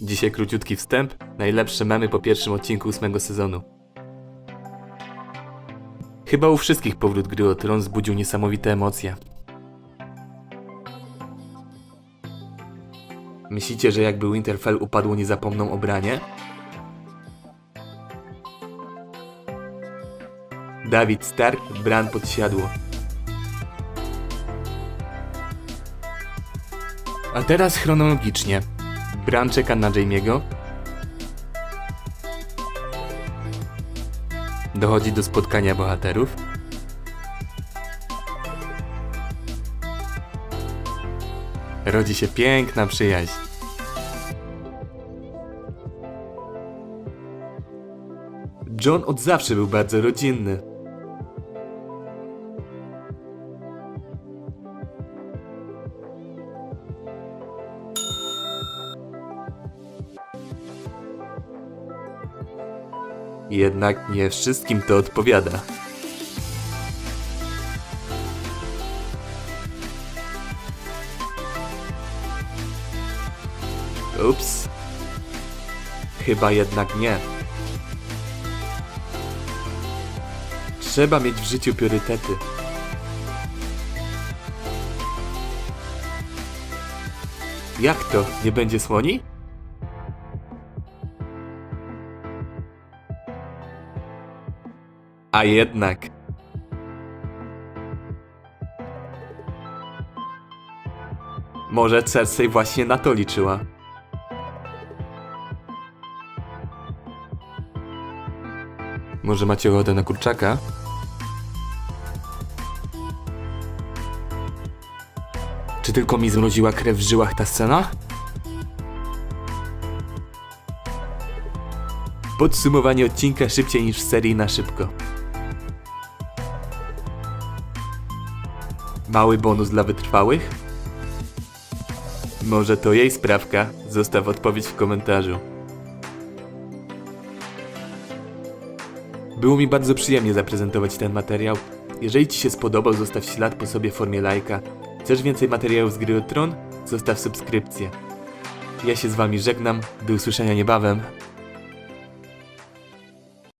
Dzisiaj króciutki wstęp, najlepsze memy po pierwszym odcinku ósmego sezonu. Chyba u wszystkich powrót gry o tron zbudził niesamowite emocje. Myślicie, że jakby Winterfell upadło nie zapomną o Branie? Dawid Stark, Bran pod siadło. A teraz chronologicznie. Bran na Jamie'ego. Dochodzi do spotkania bohaterów. Rodzi się piękna przyjaźń. John od zawsze był bardzo rodzinny. Jednak nie wszystkim to odpowiada. Ups. Chyba jednak nie. Trzeba mieć w życiu priorytety. Jak to? Nie będzie słoni? A jednak. Może Cersei właśnie na to liczyła. Może macie ochotę na kurczaka? Czy tylko mi zmroziła krew w żyłach ta scena? Podsumowanie odcinka szybciej niż w serii na szybko. Mały bonus dla wytrwałych? Może to jej sprawka? Zostaw odpowiedź w komentarzu. Było mi bardzo przyjemnie zaprezentować ten materiał. Jeżeli Ci się spodobał, zostaw ślad po sobie w formie lajka. Chcesz więcej materiałów z gry o Tron? Zostaw subskrypcję. Ja się z Wami żegnam. Do usłyszenia niebawem.